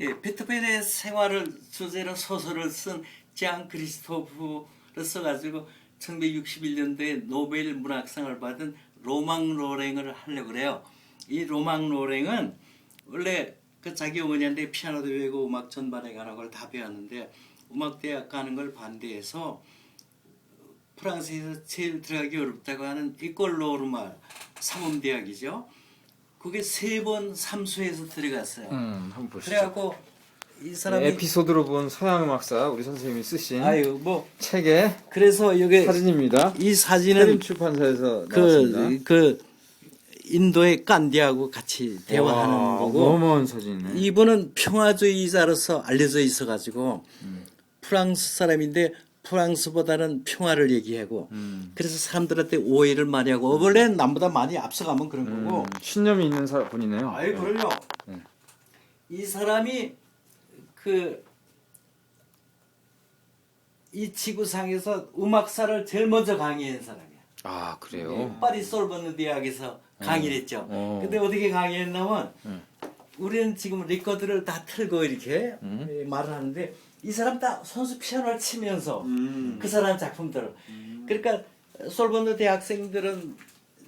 예, 베토벤의 생활을 주제로 소설을 쓴 장 크리스토프를 써가지고 1961년도에 노벨 문학상을 받은 로망 로랭을 하려고 그래요. 이 로망 로랭은 원래 그 자기 어머니한테 피아노도 배우고 음악 전반에 관한 걸다 배웠는데 음악대학 가는 걸 반대해서 프랑스에서 제일 들어가기 어렵다고 하는 이꼴로르마 사범대학이죠. 그게 세 번 삼수해서 들어갔어요. 음, 한번 보시죠. 그래갖고 이 사람이 에피소드로 본 서양 음악사 우리 선생님이 쓰신 아유 뭐 책의 그래서 여기 사진입니다. 이 사진은 출판사에서 나왔습니다. 그 그 인도의 깐디하고 같이 대화하는 와, 거고 어마어마한 사진이네. 이분은 평화주의자로서 알려져 있어가지고 음. 프랑스 사람인데 프랑스보다는 평화를 얘기하고 음. 그래서 사람들한테 오해를 많이 하고 원래 남보다 많이 앞서가면 그런 거고 음, 신념이 있는 사, 분이네요. 아이 그럼요. 네. 이 사람이 그 이 지구상에서 음악사를 제일 먼저 강의한 사람이야. 아 예, 그래요. 파리 솔버느 대학에서 강의를 했죠. 어. 근데 어떻게 강의했냐면 음. 우리는 지금 리코드를 다 틀고 이렇게 음. 예, 말을 하는데 이 사람 다 선수 피아노를 치면서 음. 그 사람 작품들을 그러니까 솔버느 대학생들은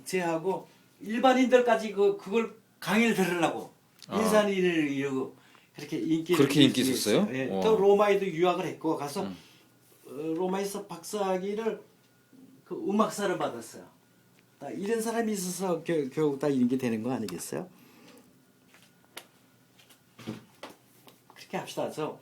제하고 일반인들까지 그 그걸 강의를 들으려고 아. 인산이를 이루고 그렇게 인기를 그렇게 인기 있었어요? 예, 와. 또 로마에도 유학을 했고 가서 음. 어, 로마에서 박사학위를 그 음악사를 받았어요. 다 이런 사람이 있어서 겨, 결국 다 이런 게 되는 거 아니겠어요? 그렇게 합시다. 저